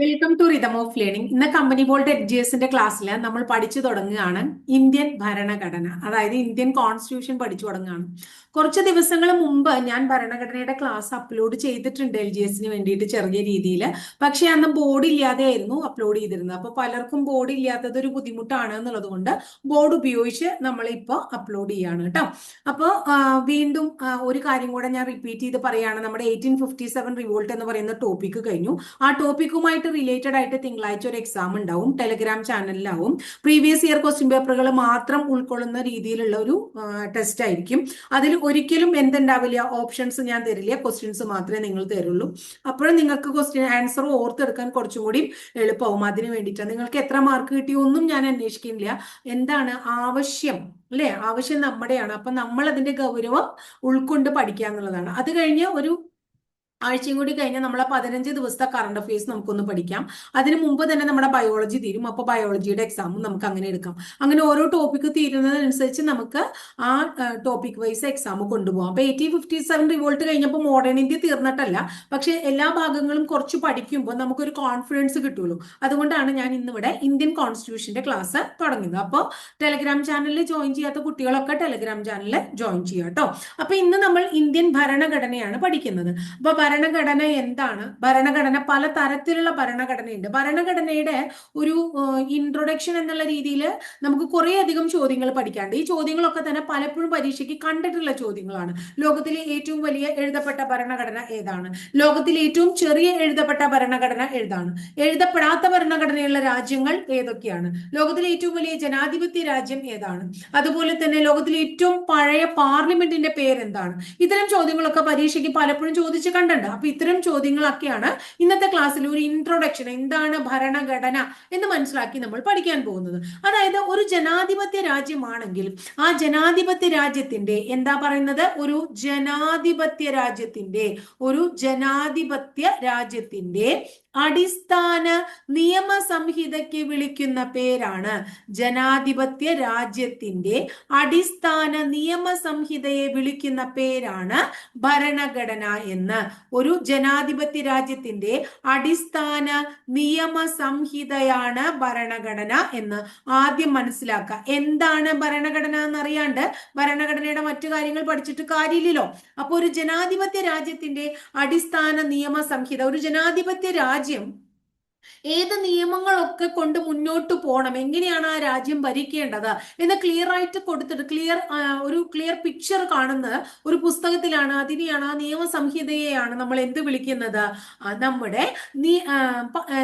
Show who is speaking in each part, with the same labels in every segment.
Speaker 1: Welcome to rhythm of learning ഇന്ന് company bolt എഡ്ജിഎസിന്റെ ക്ലാസ്സിൽ നമ്മൾ പഠിച്ചു തുടങ്ങുകയാണ് ഇന്ത്യൻ ഭരണഘടന. അതായത് ഇന്ത്യൻ കോൺസ്റ്റിറ്റ്യൂഷൻ പഠിച്ചു തുടങ്ങുകയാണ്. കുറച്ച് ദിവസങ്ങൾ മുമ്പ് ഞാൻ ഭരണഘടനയുടെ ക്ലാസ് അപ്ലോഡ് ചെയ്തിട്ടുണ്ട് എൽ ജി എസിന് വേണ്ടിയിട്ട് ചെറിയ രീതിയിൽ പക്ഷേ അന്ന് ബോർഡ് ഇല്ലാതെ ആയിരുന്നു അപ്ലോഡ് ചെയ്തിരുന്നത്. അപ്പോൾ പലർക്കും ബോർഡ് ഇല്ലാത്തത് ഒരു ബുദ്ധിമുട്ടാണ് എന്നുള്ളത് കൊണ്ട് ബോർഡ് ഉപയോഗിച്ച് നമ്മൾ ഇപ്പോൾ അപ്ലോഡ് ചെയ്യാണ് കേട്ടോ. അപ്പോൾ വീണ്ടും ഒരു കാര്യം കൂടെ ഞാൻ റിപ്പീറ്റ് ചെയ്ത് പറയുകയാണ് നമ്മുടെ എയ്റ്റീൻ ഫിഫ്റ്റി സെവൻ റിവോൾട്ട് എന്ന് പറയുന്ന ടോപ്പിക്ക് കഴിഞ്ഞു. ആ ടോപ്പിക്കുമായിട്ട് റിലേറ്റഡ് ആയിട്ട് തിങ്കളാഴ്ച ഒരു എക്സാം ഉണ്ടാവും. ടെലിഗ്രാം ചാനലിലാവും പ്രീവിയസ് ഇയർ ക്വസ്റ്റ്യൻ പേപ്പറുകൾ മാത്രം ഉൾക്കൊള്ളുന്ന രീതിയിലുള്ള ഒരു ടെസ്റ്റ് ആയിരിക്കും. അതിൽ ഒരിക്കലും എന്തുണ്ടാവില്ല ഓപ്ഷൻസ് ഞാൻ തരില്ല ക്വസ്റ്റ്യൻസ് മാത്രമേ നിങ്ങൾ തരുള്ളൂ. അപ്പോഴും നിങ്ങൾക്ക് ക്വസ്റ്റ്യൻ ആൻസർ ഓർത്തെടുക്കാൻ കുറച്ചും കൂടി എളുപ്പമാവും. അതിന് വേണ്ടിയിട്ടാണ്. നിങ്ങൾക്ക് എത്ര മാർക്ക് കിട്ടിയൊന്നും ഞാൻ അന്വേഷിക്കുന്നില്ല. എന്താണ് ആവശ്യം അല്ലെ? ആവശ്യം നമ്മുടെയാണ്. അപ്പൊ നമ്മൾ അതിന്റെ ഗൗരവം ഉൾക്കൊണ്ട് പഠിക്കുക എന്നുള്ളതാണ്. അത് കഴിഞ്ഞ് ഒരു ആഴ്ചയും കൂടി കഴിഞ്ഞാൽ നമ്മളെ പതിനഞ്ച് ദിവസത്തെ കറണ്ട് അഫയേഴ്സ് നമുക്കൊന്ന് പഠിക്കാം. അതിന് മുമ്പ് തന്നെ നമ്മുടെ ബയോളജി തീരും. അപ്പോൾ ബയോളജിയുടെ എക്സാമും നമുക്ക് അങ്ങനെ എടുക്കാം. അങ്ങനെ ഓരോ ടോപ്പിക്ക് തീരുന്നതനുസരിച്ച് നമുക്ക് ആ ടോപ്പിക് വൈസ് എക്സാം കൊണ്ടുപോകാം അപ്പൊ എയ്റ്റീൻ ഫിഫ്റ്റി സെവൻ റിവോൾട്ട് കഴിഞ്ഞപ്പോൾ മോഡേൺ ഇന്ത്യ തീർന്നിട്ടല്ല. പക്ഷെ എല്ലാ ഭാഗങ്ങളും കുറച്ച് പഠിക്കുമ്പോൾ നമുക്കൊരു കോൺഫിഡൻസ് കിട്ടുമല്ലോ അതുകൊണ്ടാണ് ഞാൻ ഇന്നിവിടെ ഇന്ത്യൻ കോൺസ്റ്റിറ്റ്യൂഷന്റെ ക്ലാസ് തുടങ്ങുന്നത് അപ്പോൾ ടെലഗ്രാം ചാനലിൽ ജോയിൻ ചെയ്യാത്ത കുട്ടികളൊക്കെ ടെലഗ്രാം ചാനലിൽ ജോയിൻ ചെയ്യാം കേട്ടോ അപ്പൊ ഇന്ന് നമ്മൾ ഇന്ത്യൻ ഭരണഘടനയാണ് പഠിക്കുന്നത്. അപ്പൊ ഭരണഘടന എന്താണ്? ഭരണഘടന പല തരത്തിലുള്ള ഭരണഘടനയുണ്ട്. ഭരണഘടനയുടെ ഒരു ഇൻട്രൊഡക്ഷൻ എന്നുള്ള രീതിയിൽ നമുക്ക് കുറേ അധികം ചോദ്യങ്ങൾ പഠിക്കാണ്ട് ഈ ചോദ്യങ്ങളൊക്കെ തന്നെ പലപ്പോഴും പരീക്ഷയ്ക്ക് കണ്ടിട്ടുള്ള ചോദ്യങ്ങളാണ്. ലോകത്തിലെ ഏറ്റവും വലിയ എഴുതപ്പെട്ട ഭരണഘടന ഏതാണ്? ലോകത്തിലെ ഏറ്റവും ചെറിയ എഴുതപ്പെട്ട ഭരണഘടന ഏതാണ്? എഴുതപ്പെടാത്ത ഭരണഘടനയുള്ള രാജ്യങ്ങൾ ഏതൊക്കെയാണ്? ലോകത്തിലെ ഏറ്റവും വലിയ ജനാധിപത്യ രാജ്യം ഏതാണ്? അതുപോലെ തന്നെ ലോകത്തിലെ ഏറ്റവും പഴയ പാർലമെന്റിന്റെ പേര് എന്താണ് ഇത്തരം ചോദ്യങ്ങളൊക്കെ പരീക്ഷയ്ക്ക് പലപ്പോഴും ചോദിച്ചു ചോദിച്ച് കണ്ടുണ്ട് അപ്പൊ ഇത്തരം ചോദ്യങ്ങളൊക്കെയാണ് ഇന്നത്തെ ക്ലാസ്സിൽ ഒരു ഇൻട്രൊഡക്ഷൻ എന്താണ് ഭരണഘടന എന്ന് മനസ്സിലാക്കി നമ്മൾ പഠിക്കാൻ പോകുന്നത്. അതായത് ഒരു ജനാധിപത്യ രാജ്യമാണെങ്കിൽ ആ ജനാധിപത്യ രാജ്യത്തിന്റെ എന്താ പറയുന്നത്? ഒരു ജനാധിപത്യ രാജ്യത്തിന്റെ ഒരു ജനാധിപത്യ രാജ്യത്തിന്റെ അടിസ്ഥാന നിയമ സംഹിതയ്ക്ക് വിളിക്കുന്ന പേരാണ്. ജനാധിപത്യ രാജ്യത്തിന്റെ അടിസ്ഥാന നിയമ സംഹിതയെ വിളിക്കുന്ന പേരാണ് ഭരണഘടന എന്ന്. ഒരു ജനാധിപത്യ രാജ്യത്തിന്റെ അടിസ്ഥാന നിയമ സംഹിതയാണ് ഭരണഘടന എന്ന് ആദ്യം മനസ്സിലാക്കുക. എന്താണ് ഭരണഘടന എന്നറിയാണ്ട് ഭരണഘടനയുടെ മറ്റു കാര്യങ്ങൾ പഠിച്ചിട്ട് കാര്യമില്ലല്ലോ. അപ്പൊ ഒരു ജനാധിപത്യ രാജ്യത്തിന്റെ അടിസ്ഥാന നിയമ സംഹിത ഒരു ജനാധിപത്യ രാജ്യം verdade, ഏത് നിയമങ്ങളൊക്കെ കൊണ്ട് മുന്നോട്ട് പോകണം എങ്ങനെയാണ് ആ രാജ്യം ഭരിക്കേണ്ടത്? എന്ന് ക്ലിയർ ആയിട്ട് കൊടുത്തിട്ട് ക്ലിയർ ഒരു ക്ലിയർ പിക്ചർ കാണുന്ന ഒരു പുസ്തകത്തിലാണ്. അതിനെയാണ് ആ നിയമസംഹിതയെയാണ് നമ്മൾ എന്ത് വിളിക്കുന്നത്? നമ്മുടെ നീ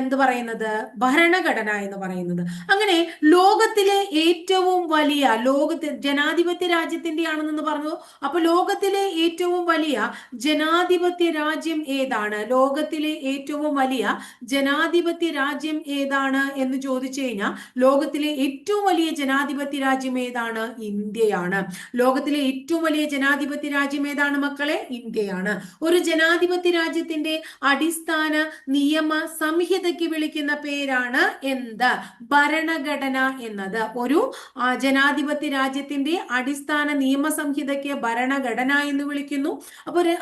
Speaker 1: എന്ത് പറയുന്നത്? ഭരണഘടന എന്ന് പറയുന്നത്. അങ്ങനെ ലോകത്തിലെ ഏറ്റവും വലിയ ലോകത്തെ ജനാധിപത്യ രാജ്യത്തിന്റെ ആണെന്ന് പറഞ്ഞു. അപ്പൊ ലോകത്തിലെ ഏറ്റവും വലിയ ജനാധിപത്യ രാജ്യം ഏതാണ്? ലോകത്തിലെ ഏറ്റവും വലിയ ജനാധിപത്യ രാജ്യം ഏതാണ് എന്ന് ചോദിച്ചു കഴിഞ്ഞാൽ ലോകത്തിലെ ഏറ്റവും വലിയ ജനാധിപത്യ രാജ്യം ഏതാണ്? ഇന്ത്യയാണ്. ലോകത്തിലെ ഏറ്റവും വലിയ ജനാധിപത്യ രാജ്യം ഏതാണ് മക്കളെ? ഇന്ത്യയാണ്. ഒരു ജനാധിപത്യ രാജ്യത്തിന്റെ അടിസ്ഥാന നിയമ സംഹിതയ്ക്ക് വിളിക്കുന്ന പേരാണ് എന്ത്? ഭരണഘടന എന്നത്. ഒരു ജനാധിപത്യ രാജ്യത്തിന്റെ അടിസ്ഥാന നിയമ സംഹിതയ്ക്ക് ഭരണഘടന എന്ന് വിളിക്കുന്നു. അപ്പൊ ഒരു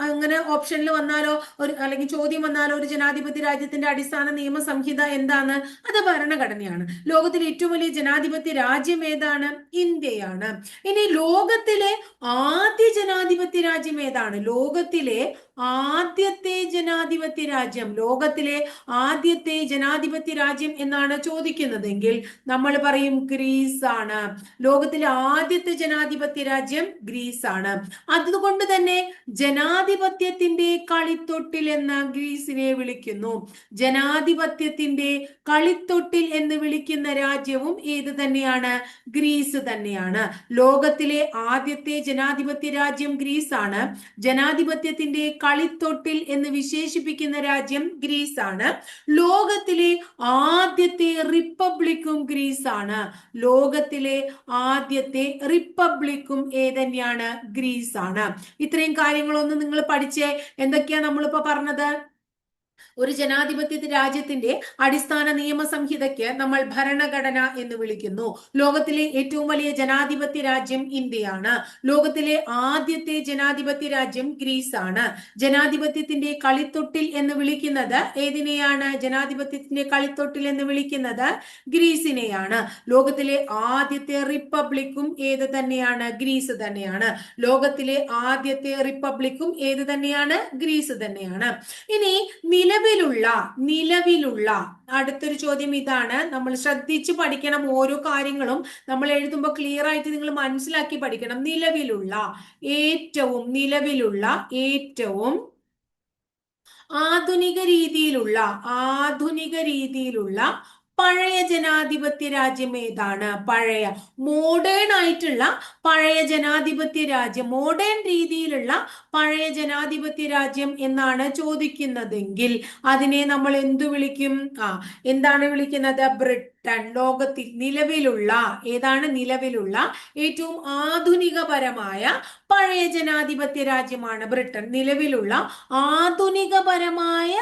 Speaker 1: അങ്ങനെ ഓപ്ഷനിൽ വന്നാലോ ഒരു അല്ലെങ്കിൽ ചോദ്യം വന്നാലോ ഒരു ജനാധിപത്യ രാജ്യത്തിന്റെ നിയമ സംഹിത എന്താണ്? അത് ഭരണഘടനയാണ്. ലോകത്തിലെ ഏറ്റവും വലിയ ജനാധിപത്യ രാജ്യം ഏതാണ്? ഇന്ത്യയാണ്. ഇനി ലോകത്തിലെ ആദ്യ ജനാധിപത്യ രാജ്യം ഏതാണ്? ലോകത്തിലെ ആദ്യത്തെ ജനാധിപത്യ രാജ്യം. ലോകത്തിലെ ആദ്യത്തെ ജനാധിപത്യ രാജ്യം എന്നാണ് ചോദിക്കുന്നതെങ്കിൽ നമ്മൾ പറയും ഗ്രീസ് ആണ് ലോകത്തിലെ ആദ്യത്തെ ജനാധിപത്യ രാജ്യം ഗ്രീസ് ആണ് അതുകൊണ്ട് തന്നെ ജനാധിപത്യത്തിന്റെ കളിത്തൊട്ടിൽ എന്ന് ഗ്രീസിനെ വിളിക്കുന്നു. ജനാധിപത്യത്തിന്റെ കളിത്തൊട്ടിൽ എന്ന് വിളിക്കുന്ന രാജ്യവും ഏത് തന്നെയാണ്? ഗ്രീസ് തന്നെയാണ്. ലോകത്തിലെ ആദ്യത്തെ ജനാധിപത്യ രാജ്യം ഗ്രീസ് ആണ് ജനാധിപത്യത്തിന്റെ കളിത്തൊട്ടിൽ എന്ന് വിശേഷിപ്പിക്കുന്ന രാജ്യം ഗ്രീസ് ആണ് ലോകത്തിലെ ആദ്യത്തെ റിപ്പബ്ലിക്കും ഗ്രീസ് ആണ് ലോകത്തിലെ ആദ്യത്തെ റിപ്പബ്ലിക്കും ഏതന്നെയാണ്? ഗ്രീസ് ആണ് ഇത്രയും കാര്യങ്ങളൊന്നും നിങ്ങൾ പഠിച്ചേ എന്തൊക്കെയാ നമ്മളിപ്പോ പറഞ്ഞത്? ഒരു ജനാധിപത്യ രാജ്യത്തിന്റെ അടിസ്ഥാന നിയമ സംഹിതയ്ക്ക് നമ്മൾ ഭരണഘടന എന്ന് വിളിക്കുന്നു. ലോകത്തിലെ ഏറ്റവും വലിയ ജനാധിപത്യ രാജ്യം ഇന്ത്യയാണ്. ലോകത്തിലെ ആദ്യത്തെ ജനാധിപത്യ രാജ്യം ഗ്രീസ് ആണ് ജനാധിപത്യത്തിന്റെ കളിത്തൊട്ടിൽ എന്ന് വിളിക്കുന്നത് ഏതിനെയാണ്? ജനാധിപത്യത്തിന്റെ കളിത്തൊട്ടിൽ എന്ന് വിളിക്കുന്നത് ഗ്രീസിനെയാണ്. ലോകത്തിലെ ആദ്യത്തെ റിപ്പബ്ലിക്കും ഏത് തന്നെയാണ്? ഗ്രീസ് തന്നെയാണ്. ലോകത്തിലെ ആദ്യത്തെ റിപ്പബ്ലിക്കും ഏത് തന്നെയാണ്? ഗ്രീസ് തന്നെയാണ്. ഇനി നിലവിലുള്ള നിലവിലുള്ള അടുത്തൊരു ചോദ്യം ഇതാണ്. നമ്മൾ ശ്രദ്ധിച്ച് പഠിക്കണം ഓരോ കാര്യങ്ങളും. നമ്മൾ എഴുതുമ്പോൾ ക്ലിയർ ആയിട്ട് നിങ്ങൾ മനസ്സിലാക്കി പഠിക്കണം. നിലവിലുള്ള ഏറ്റവും നിലവിലുള്ള ഏറ്റവും ആധുനിക രീതിയിലുള്ള ആധുനിക രീതിയിലുള്ള പഴയ ജനാധിപത്യ രാജ്യം ഏതാണ്? പഴയ മോഡേൺ ആയിട്ടുള്ള പഴയ ജനാധിപത്യ രാജ്യം മോഡേൺ രീതിയിലുള്ള പഴയ ജനാധിപത്യ രാജ്യം എന്നാണ് ചോദിക്കുന്നതെങ്കിൽ അതിനെ നമ്മൾ എന്തു വിളിക്കും? ആ എന്താണ് വിളിക്കുന്നത്? ബ്രിട്ടൻ ലോകത്തിൽ നിലവിലുള്ള ഏതാണ് നിലവിലുള്ള ഏറ്റവും ആധുനികപരമായ പഴയ ജനാധിപത്യ രാജ്യമാണ് ബ്രിട്ടൻ. നിലവിലുള്ള ആധുനികപരമായ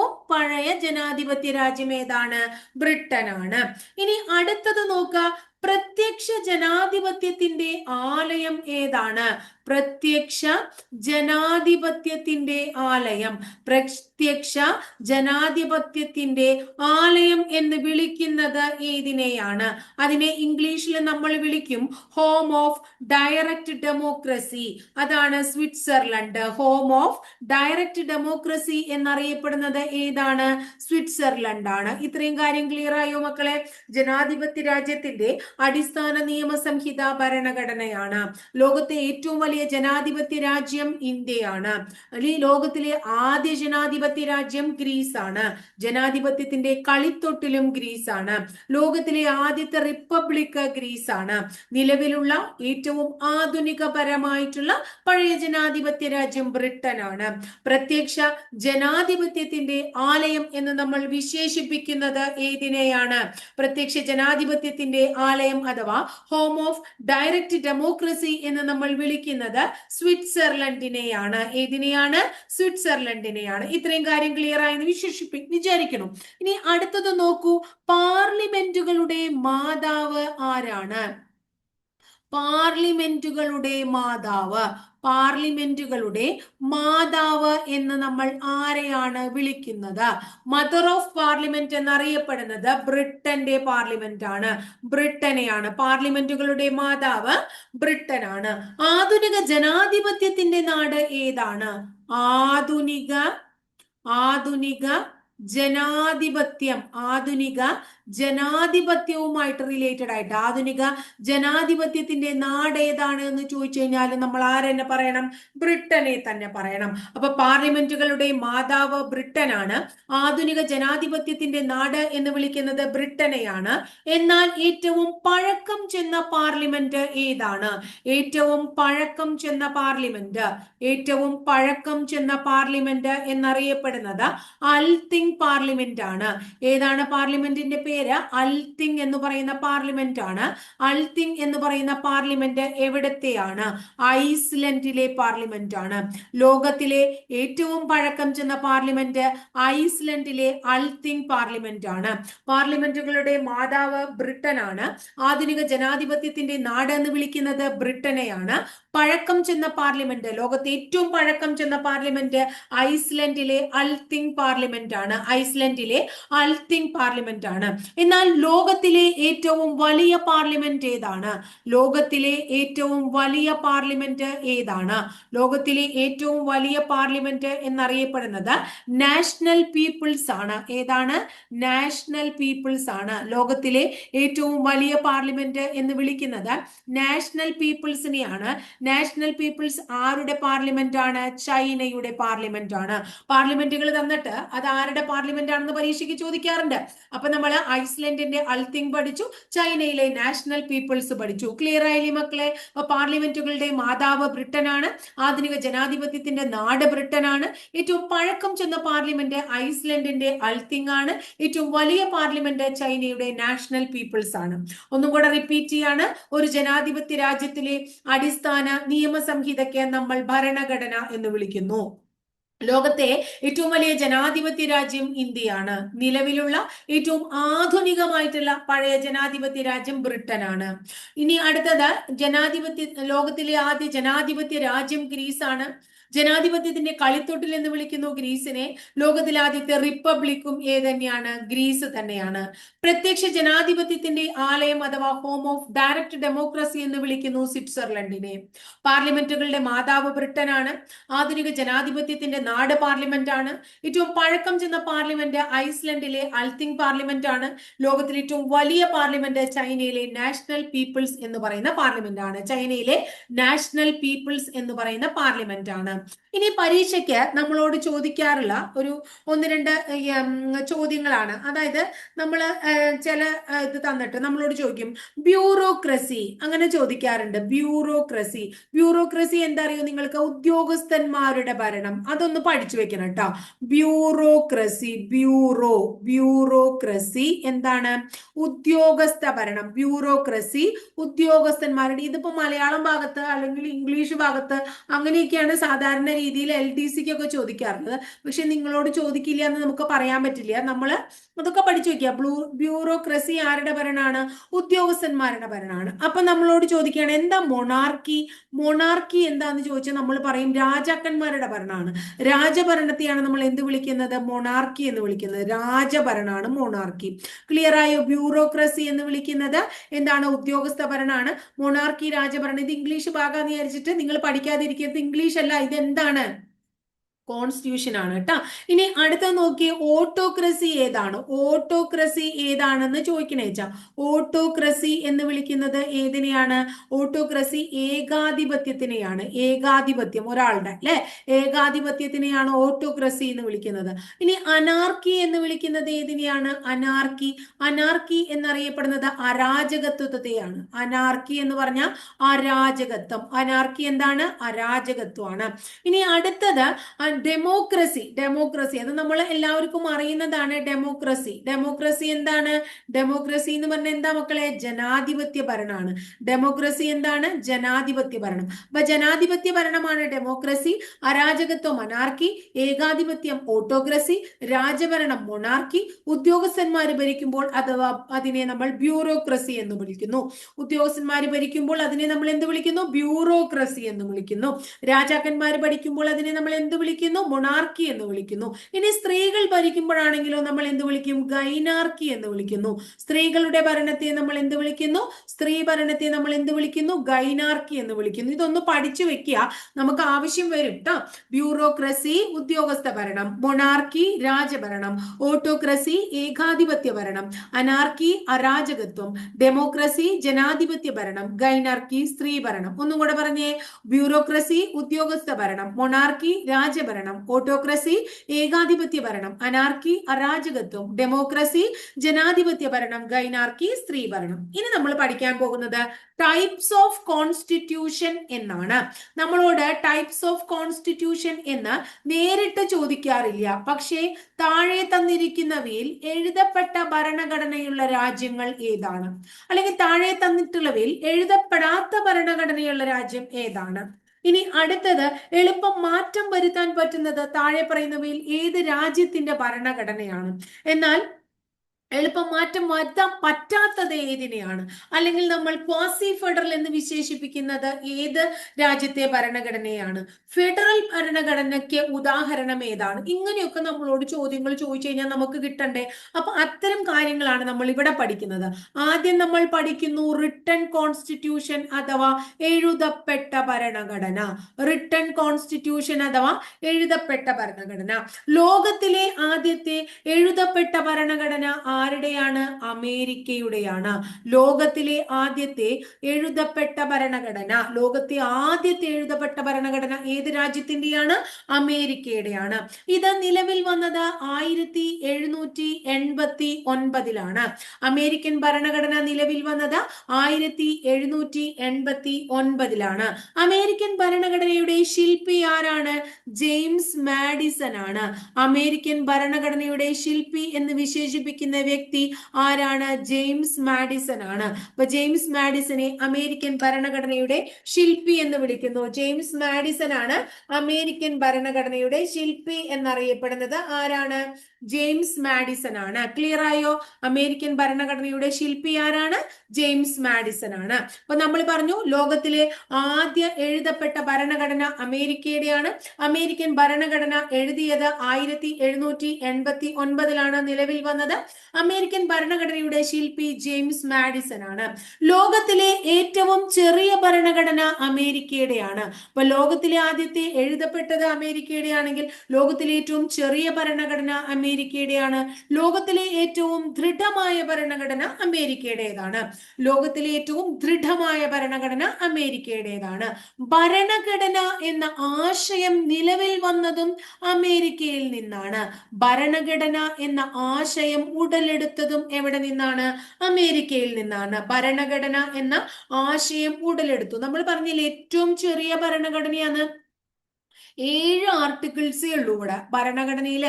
Speaker 1: ഏറ്റവും പഴയ ജനാധിപത്യ രാജ്യം ഏതാണ്? ബ്രിട്ടനാണ്. ഇനി അടുത്തത് നോക്കുക പ്രത്യക്ഷ ജനാധിപത്യത്തിന്റെ ആലയം ഏതാണ്? പ്രത്യക്ഷ ജനാധിപത്യത്തിന്റെ ആലയം. പ്രത്യക്ഷ ജനാധിപത്യത്തിന്റെ ആലയം എന്ന് വിളിക്കുന്നത് ഏതിനെയാണ്? അതിനെ ഇംഗ്ലീഷിൽ നമ്മൾ വിളിക്കും ഹോം ഓഫ് ഡയറക്റ്റ് ഡെമോക്രസി. അതാണ് Switzerland. Home of direct democracy എന്നറിയപ്പെടുന്നത് ഏതാണ്? സ്വിറ്റ്സർലൻഡ് ആണ് ഇത്രയും കാര്യം ക്ലിയർ ആയോ മക്കളെ? ജനാധിപത്യ രാജ്യത്തിന്റെ അടിസ്ഥാന നിയമസംഹിത ഭരണഘടനയാണ്. ലോകത്തെ ഏറ്റവും വലിയ ജനാധിപത്യ രാജ്യം ഇന്ത്യയാണ്. അല്ലെങ്കിൽ ലോകത്തിലെ ആദ്യ ജനാധിപത്യ രാജ്യം ഗ്രീസ് ആണ് ജനാധിപത്യത്തിന്റെ കളിത്തൊട്ടിലും ഗ്രീസ് ആണ് ലോകത്തിലെ ആദ്യത്തെ റിപ്പബ്ലിക് ഗ്രീസ് ആണ് നിലവിലുള്ള ഏറ്റവും ആധുനികപരമായിട്ടുള്ള പഴയ ജനാധിപത്യ രാജ്യം ബ്രിട്ടൻ ആണ് പ്രത്യക്ഷ ജനാധിപത്യത്തിന്റെ ആലയം എന്ന് നമ്മൾ വിശേഷിപ്പിക്കുന്നത് ഏതിനെയാണ്? പ്രത്യക്ഷ ജനാധിപത്യത്തിന്റെ ആലയം അഥവാ ഹോം ഓഫ് ഡയറക്റ്റ് ഡെമോക്രസി എന്ന് നമ്മൾ വിളിക്കുന്നത് സ്വിറ്റ്സർലൻഡിനെയാണ്. ഏതിനെയാണ്? സ്വിറ്റ്സർലൻഡിനെയാണ്. ഇത്രയും കാര്യം ക്ലിയർ ആയെന്ന് വിശേഷിപ്പി വിചാരിക്കണം ഇനി അടുത്തത് നോക്കൂ. പാർലമെന്റുകളുടെ മാതാവ് ആരാണ്? പാർലമെന്റുകളുടെ മാതാവ്. പാർലമെന്റുകളുടെ മാതാവ് എന്ന് നമ്മൾ ആരെയാണ് വിളിക്കുന്നത്? മദർ ഓഫ് പാർലമെന്റ് എന്നറിയപ്പെടുന്നത് ബ്രിട്ടന്റെ പാർലമെന്റ് ആണ് ബ്രിട്ടനെയാണ്. പാർലമെന്റുകളുടെ മാതാവ് ബ്രിട്ടനാണ്. ആധുനിക ജനാധിപത്യത്തിന്റെ നാട് ഏതാണ്? ആധുനിക ആധുനിക ജനാധിപത്യം ആധുനിക ജനാധിപത്യവുമായിട്ട് റിലേറ്റഡ് ആയിട്ട് ആധുനിക ജനാധിപത്യത്തിന്റെ നാട് ഏതാണ് എന്ന് ചോദിച്ചു കഴിഞ്ഞാൽ നമ്മൾ ആരെന്നെ പറയണം? ബ്രിട്ടനെ തന്നെ പറയണം. അപ്പൊ പാർലമെന്റുകളുടെ മാതാവ് ബ്രിട്ടനാണ്. ആധുനിക ജനാധിപത്യത്തിന്റെ നാട് എന്ന് വിളിക്കുന്നത് ബ്രിട്ടനെയാണ്. എന്നാൽ ഏറ്റവും പഴക്കം ചെന്ന പാർലമെന്റ് ഏതാണ്? ഏറ്റവും പഴക്കം ചെന്ന പാർലമെന്റ് ഏറ്റവും പഴക്കം ചെന്ന പാർലമെന്റ് എന്നറിയപ്പെടുന്നത് അൽത്തിങ് പാർലമെന്റ് ആണ് ഏതാണ് പാർലമെന്റിന്റെ പേര്? പേര് അൽത്തിങ് എന്ന് പറയുന്ന പാർലമെന്റ് ആണ്. അൽത്തിങ് എന്ന് പറയുന്ന പാർലമെന്റ് എവിടത്തെയാണ്? ഐസ്ലൻഡിലെ പാർലമെന്റ് ആണ്. ലോകത്തിലെ ഏറ്റവും പഴക്കം ചെന്ന പാർലമെന്റ് ഐസ്ലൻഡിലെ അൽത്തിങ് പാർലമെന്റ് ആണ്. പാർലമെന്റുകളുടെ മാതാവ് ബ്രിട്ടൻ ആണ് ആധുനിക ജനാധിപത്യത്തിന്റെ നാട് എന്ന് വിളിക്കുന്നത് ബ്രിട്ടനെയാണ്. പഴക്കം ചെന്ന പാർലമെന്റ് ലോകത്തെ ഏറ്റവും പഴക്കം ചെന്ന പാർലമെന്റ് ഐസ്ലൻഡിലെ അൽത്തിങ് പാർലമെന്റ് ആണ്. ഐസ്ലൻഡിലെ അൽത്തിങ് പാർലമെന്റ് ആണ്. എന്നാൽ ലോകത്തിലെ ഏറ്റവും വലിയ പാർലമെന്റ് ഏതാണ്? ലോകത്തിലെ ഏറ്റവും വലിയ പാർലമെന്റ് ഏതാണ്? ലോകത്തിലെ ഏറ്റവും വലിയ പാർലമെന്റ് എന്നറിയപ്പെടുന്നത് നാഷണൽ പീപ്പിൾസ് ആണ്. ഏതാണ്? നാഷണൽ പീപ്പിൾസ് ആണ്. ലോകത്തിലെ ഏറ്റവും വലിയ പാർലമെന്റ് എന്ന് വിളിക്കുന്നത് നാഷണൽ പീപ്പിൾസിനെയാണ്. നാഷണൽ പീപ്പിൾസ് ആരുടെ പാർലമെന്റ് ആണ്? ചൈനയുടെ പാർലമെന്റ് ആണ്. പാർലമെന്റുകൾ തന്നിട്ട് അത് ആരുടെ പാർലമെന്റ് ആണെന്ന് പരീക്ഷയ്ക്ക് ചോദിക്കാറുണ്ട്. അപ്പൊ നമ്മൾ ഐസ്ലൻഡിന്റെ അൾത്തിങ് പഠിച്ചു ചൈനയിലെ നാഷണൽ പീപ്പിൾസ് പഠിച്ചു. ക്ലിയർ ആയില്ലേ മക്കളെ? അപ്പൊ പാർലമെന്റുകളുടെ മാതാവ് ബ്രിട്ടനാണ് ആധുനിക ജനാധിപത്യത്തിന്റെ നാട് ബ്രിട്ടനാണ്. ഏറ്റവും പഴക്കം ചെന്ന പാർലമെന്റ് ഐസ്ലൻഡിന്റെ അൾത്തിങ് ആണ്. ഏറ്റവും വലിയ പാർലമെന്റ് ചൈനയുടെ നാഷണൽ പീപ്പിൾസ് ആണ്. ഒന്നും കൂടെ റിപ്പീറ്റ് ചെയ്യാണ്. ഒരു ജനാധിപത്യ രാജ്യത്തിലെ അടിസ്ഥാന നിയമസംഹിതയ്ക്ക് നമ്മൾ ഭരണഘടന എന്ന് വിളിക്കുന്നു. ലോകത്തെ ഏറ്റവും വലിയ ജനാധിപത്യ രാജ്യം ഇന്ത്യയാണ്. നിലവിലുള്ള ഏറ്റവും ആധുനികമായിട്ടുള്ള പഴയ ജനാധിപത്യ രാജ്യം ബ്രിട്ടനാണ്. ഇനി അടുത്തത് ജനാധിപത്യ ലോകത്തിലെ ആദ്യ ജനാധിപത്യ രാജ്യം ഗ്രീസാണ്. ജനാധിപത്യത്തിന്റെ കളിത്തൊട്ടിൽ എന്ന് വിളിക്കുന്നു ഗ്രീസിനെ. ലോകത്തിലാദ്യത്തെ റിപ്പബ്ലിക്കും ഏത് തന്നെയാണ്. ഗ്രീസ് തന്നെയാണ്. പ്രത്യക്ഷ ജനാധിപത്യത്തിന്റെ ആലയം അഥവാ ഹോം ഓഫ് ഡയറക്ട് ഡെമോക്രസി എന്ന് വിളിക്കുന്നു സ്വിറ്റ്സർലൻഡിനെ. പാർലമെന്റുകളുടെ മാതാവ് ബ്രിട്ടനാണ്. ആധുനിക ജനാധിപത്യത്തിന്റെ നാട് പാർലമെന്റ് ആണ് ഏറ്റവും പഴക്കം ചെന്ന പാർലമെന്റ് ഐസ്ലൻഡിലെ അൽത്തിങ് പാർലമെന്റ് ആണ് ലോകത്തിലെ ഏറ്റവും വലിയ പാർലമെന്റ് ചൈനയിലെ നാഷണൽ പീപ്പിൾസ് എന്ന് പറയുന്ന പാർലമെന്റ് ആണ് ചൈനയിലെ നാഷണൽ പീപ്പിൾസ് എന്ന് പറയുന്ന പാർലമെന്റ് ആണ് ഇനി പരീക്ഷയ്ക്ക് നമ്മളോട് ചോദിക്കാറുള്ള ഒരു ഒന്ന് രണ്ട് ചോദ്യങ്ങളാണ്. അതായത് നമ്മൾ ചില ഇത് തന്നിട്ട് നമ്മളോട് ചോദിക്കും ബ്യൂറോക്രസി അങ്ങനെ ചോദിക്കാറുണ്ട്. ബ്യൂറോക്രസി ബ്യൂറോക്രസി എന്താ അറിയോ നിങ്ങൾക്ക് ഉദ്യോഗസ്ഥന്മാരുടെ ഭരണം. അതൊന്ന് പഠിച്ചു വെക്കണം കേട്ടോ ബ്യൂറോക്രസി ബ്യൂറോ ബ്യൂറോക്രസി എന്താണ്? ഉദ്യോഗസ്ഥ ഭരണം. ബ്യൂറോക്രസി ഉദ്യോഗസ്ഥന്മാരുടെ. ഇതിപ്പോ മലയാളം ഭാഗത്ത് അല്ലെങ്കിൽ ഇംഗ്ലീഷ് ഭാഗത്ത് അങ്ങനെയൊക്കെയാണ് സാധാരണ രീതിയിൽ എൽ ഡി സിക്ക് ഒക്കെ ചോദിക്കാറുള്ളത് പക്ഷെ നിങ്ങളോട് ചോദിക്കില്ല എന്ന് നമുക്ക് പറയാൻ പറ്റില്ല. നമ്മൾ അതൊക്കെ പഠിച്ചു വെക്കുക. ബ്ലൂ ബ്യൂറോക്രസി ആരുടെ ഭരണമാണ് ഉദ്യോഗസ്ഥന്മാരുടെ ഭരണമാണ് അപ്പൊ നമ്മളോട് ചോദിക്കുകയാണ് എന്താ മൊണാർക്കി മൊണാർക്കി എന്താന്ന് ചോദിച്ചാൽ നമ്മൾ പറയും രാജാക്കന്മാരുടെ ഭരണമാണ് രാജഭരണത്തെയാണ് നമ്മൾ എന്ത് വിളിക്കുന്നത്? മൊണാർക്കി എന്ന് വിളിക്കുന്നത്. രാജഭരണമാണ് മൊണാർക്കി ക്ലിയർ ആയോ? ബ്യൂറോക്രസി എന്ന് വിളിക്കുന്നത് എന്താണ്? ഉദ്യോഗസ്ഥ ഭരണമാണ് മൊണാർക്കി രാജഭരണം. ഇത് ഇംഗ്ലീഷ് ഭാഗം വിചാരിച്ചിട്ട് നിങ്ങൾ പഠിക്കാതിരിക്കരുത്. ഇംഗ്ലീഷ് അല്ല ഇത് എന്താണ്? കോൺസ്റ്റിറ്റ്യൂഷൻ ആണ് കേട്ടോ ഇനി അടുത്ത നോക്കിയേ ഓട്ടോക്രസി ഏതാണ്? ഓട്ടോക്രസി ഏതാണെന്ന് ചോദിക്കണേച്ചാ ഓട്ടോക്രസി എന്ന് വിളിക്കുന്നത് ഏതിനെയാണ്? ഓട്ടോക്രസി ഏകാധിപത്യത്തിനെയാണ്. ഏകാധിപത്യം ഒരാളുടെ അല്ലെ? ഏകാധിപത്യത്തിനെയാണ് ഓട്ടോക്രസി എന്ന് വിളിക്കുന്നത്. ഇനി അനാർക്കി എന്ന് വിളിക്കുന്നത് ഏതിനെയാണ്? അനാർക്കി അനാർക്കി എന്നറിയപ്പെടുന്നത് അരാജകത്വത്തെയാണ്. അനാർക്കി എന്ന് പറഞ്ഞാൽ അരാജകത്വം. അനാർക്കി എന്താണ്? അരാജകത്വമാണ്. ഇനി അടുത്തത് ഡെമോക്രസി ഡെമോക്രസി അത് നമ്മൾ എല്ലാവർക്കും അറിയുന്നതാണ് ഡെമോക്രസി ഡെമോക്രസി എന്താണ്? ഡെമോക്രസി എന്ന് പറഞ്ഞാൽ എന്താ മക്കളെ? ജനാധിപത്യ ഭരണമാണ്. ഡെമോക്രസി എന്താണ്? ജനാധിപത്യ ഭരണം. അപ്പൊ ജനാധിപത്യ ഭരണമാണ് ഡെമോക്രസി അരാജകത്വം അനാർക്കി ഏകാധിപത്യം ഓട്ടോക്രസി രാജഭരണം മൊണാർക്കി ഉദ്യോഗസ്ഥന്മാർ ഭരിക്കുമ്പോൾ അഥവാ അതിനെ നമ്മൾ ബ്യൂറോക്രസി എന്ന് വിളിക്കുന്നു. ഉദ്യോഗസ്ഥന്മാർ ഭരിക്കുമ്പോൾ അതിനെ നമ്മൾ എന്ത് വിളിക്കുന്നു? ബ്യൂറോക്രസി എന്ന് വിളിക്കുന്നു. രാജാക്കന്മാർ ഭരിക്കുമ്പോൾ അതിനെ നമ്മൾ എന്ത് വിളിക്കുന്നു? മൊണാർക്കി എന്ന് വിളിക്കുന്നു. ഇനി സ്ത്രീകൾ ഭരിക്കുമ്പോഴാണെങ്കിലോ നമ്മൾ എന്ത് വിളിക്കും? ഗൈനാർക്കി എന്ന് വിളിക്കുന്നു. സ്ത്രീകളുടെ ഭരണത്തെ നമ്മൾ എന്ത് വിളിക്കുന്നു? സ്ത്രീ ഭരണത്തെ നമ്മൾ എന്ത് വിളിക്കുന്നു? ഗൈനാർക്കി എന്ന് വിളിക്കുന്നു. ഇതൊന്ന് പഠിച്ചു വെക്കുക നമുക്ക് ആവശ്യം വരും കേട്ടോ ബ്യൂറോക്രസി ഉദ്യോഗസ്ഥ ഭരണം. മൊണാർക്കി രാജഭരണം. ഓട്ടോക്രസി ഏകാധിപത്യ ഭരണം. അനാർക്കി അരാജകത്വം. ഡെമോക്രസി ജനാധിപത്യ ഭരണം. ഗൈനാർക്കി സ്ത്രീ ഭരണം. ഒന്നും കൂടെ പറഞ്ഞേ. ബ്യൂറോക്രസി ഉദ്യോഗസ്ഥ ഭരണം. മൊണാർക്കി രാജഭരണം ഓട്ടോക്രസി ഏകാധിപത്യ ഭരണം അനാർക്കി അരാജകത്വം ഡെമോക്രസി ജനാധിപത്യ ഭരണം ഗൈനാർക്കി സ്ത്രീ ഭരണം ഇനി നമ്മൾ പഠിക്കാൻ പോകുന്നത് ടൈപ്സ് ഓഫ് കോൺസ്റ്റിറ്റ്യൂഷൻ എന്നാണ്. നമ്മളോട് ടൈപ്സ് ഓഫ് കോൺസ്റ്റിറ്റ്യൂഷൻ എന്ന് നേരിട്ട് ചോദിക്കാറില്ല. പക്ഷേ താഴെ തന്നിരിക്കുന്നവയിൽ എഴുതപ്പെട്ട ഭരണഘടനയുള്ള രാജ്യങ്ങൾ ഏതാണ്? അല്ലെങ്കിൽ താഴെ തന്നിട്ടുള്ളവയിൽ എഴുതപ്പെടാത്ത ഭരണഘടനയുള്ള രാജ്യം ഏതാണ്? ഇനി അടുത്തത് എളുപ്പം മാറ്റം വരുത്താൻ പറ്റുന്നത് താഴെ പറയുന്നവയിൽ ഏത് രാജ്യത്തിന്റെ ഭരണഘടനയാണ്? എന്നാൽ എളുപ്പം മാറ്റം വരുത്താൻ പറ്റാത്തത് ഏതിനെയാണ്? അല്ലെങ്കിൽ നമ്മൾ ക്വാസി ഫെഡറൽ എന്ന് വിശേഷിപ്പിക്കുന്നത് ഏത് രാജ്യത്തെ ഭരണഘടനയാണ്? ഫെഡറൽ ഭരണഘടനയ്ക്ക് ഉദാഹരണം ഏതാണ്? ഇങ്ങനെയൊക്കെ നമ്മളോട് ചോദ്യങ്ങൾ ചോദിച്ചു കഴിഞ്ഞാൽ നമുക്ക് കിട്ടണ്ടേ? അപ്പൊ അത്തരം കാര്യങ്ങളാണ് നമ്മൾ ഇവിടെ പഠിക്കുന്നത്. ആദ്യം നമ്മൾ പഠിക്കുന്നു റിട്ടൺ കോൺസ്റ്റിറ്റ്യൂഷൻ അഥവാ എഴുതപ്പെട്ട ഭരണഘടന. റിട്ടൺ കോൺസ്റ്റിറ്റ്യൂഷൻ അഥവാ എഴുതപ്പെട്ട ഭരണഘടന. ലോകത്തിലെ ആദ്യത്തെ എഴുതപ്പെട്ട ഭരണഘടന ആരുടെയാണ്? അമേരിക്കയുടെയാണ്. ലോകത്തിലെ ആദ്യത്തെ എഴുതപ്പെട്ട ഭരണഘടന. ലോകത്തെ ആദ്യത്തെ എഴുതപ്പെട്ട ഭരണഘടന ഏത് രാജ്യത്തിന്റെയാണ് അമേരിക്കയുടെയാണ്. ഇത് നിലവിൽ വന്നത് ആയിരത്തി എഴുന്നൂറ്റി എൺപത്തി ഒൻപതിലാണ് അമേരിക്കൻ ഭരണഘടന നിലവിൽ വന്നത് ആയിരത്തി എഴുന്നൂറ്റി എൺപത്തി ഒൻപതിലാണ് അമേരിക്കൻ ഭരണഘടനയുടെ ശില്പി ആരാണ്? ജെയിംസ് മാഡിസൺ ആണ്. അമേരിക്കൻ ഭരണഘടനയുടെ ശില്പി എന്ന് വിശേഷിപ്പിക്കുന്ന വ്യക്തി ആരാണ്? ജെയിംസ് മാഡിസൺ ആണ്. അപ്പൊ ജെയിംസ് മാഡിസനെ അമേരിക്കൻ ഭരണഘടനയുടെ ശില്പി എന്ന് വിളിക്കുന്നു. ജെയിംസ് മാഡിസൺ ആണ് അമേരിക്കൻ ഭരണഘടനയുടെ ശില്പി എന്നറിയപ്പെടുന്നത്. ആരാണ്? ജെയിംസ് മാഡിസൺ ആണ് ക്ലിയർ ആയോ? അമേരിക്കൻ ഭരണഘടനയുടെ ശില്പി ആരാണ്? ജെയിംസ് മാഡിസൺ ആണ് അപ്പൊ നമ്മൾ പറഞ്ഞു ലോകത്തിലെ ആദ്യ എഴുതപ്പെട്ട ഭരണഘടന അമേരിക്കയുടെയാണ്. അമേരിക്കൻ ഭരണഘടന എഴുതിയത് ആയിരത്തി എഴുന്നൂറ്റി എൺപത്തി ഒൻപതിലാണ് നിലവിൽ വന്നത്. അമേരിക്കൻ ഭരണഘടനയുടെ ശില്പി ജെയിംസ് മാഡിസൺ ആണ് ലോകത്തിലെ ഏറ്റവും ചെറിയ ഭരണഘടന അമേരിക്കയുടെയാണ്. അപ്പൊ ലോകത്തിലെ ആദ്യത്തെ എഴുതപ്പെട്ടത് അമേരിക്കയുടെ ആണെങ്കിൽ ലോകത്തിലെ ഏറ്റവും ചെറിയ ഭരണഘടന അമേരിക്കയുടെയാണ്. ലോകത്തിലെ ഏറ്റവും ദൃഢമായ ഭരണഘടന അമേരിക്കയുടേതാണ്. ലോകത്തിലെ ഏറ്റവും ദൃഢമായ ഭരണഘടന അമേരിക്കയുടേതാണ്. ഭരണഘടന എന്ന ആശയം നിലവിൽ വന്നതും അമേരിക്കയിൽ നിന്നാണ്. ഭരണഘടന എന്ന ആശയം ഉടലെടുത്തതും എവിടെ നിന്നാണ്? അമേരിക്കയിൽ നിന്നാണ്. ഭരണഘടന എന്ന ആശയം ഉടലെടുത്തു. നമ്മൾ പറഞ്ഞില്ലേ ഏറ്റവും ചെറിയ ഭരണഘടനയാണ്. ഏഴ് ആർട്ടിക്കിൾസേ ഉള്ളൂ ഇവിടെ. ഭരണഘടനയിൽ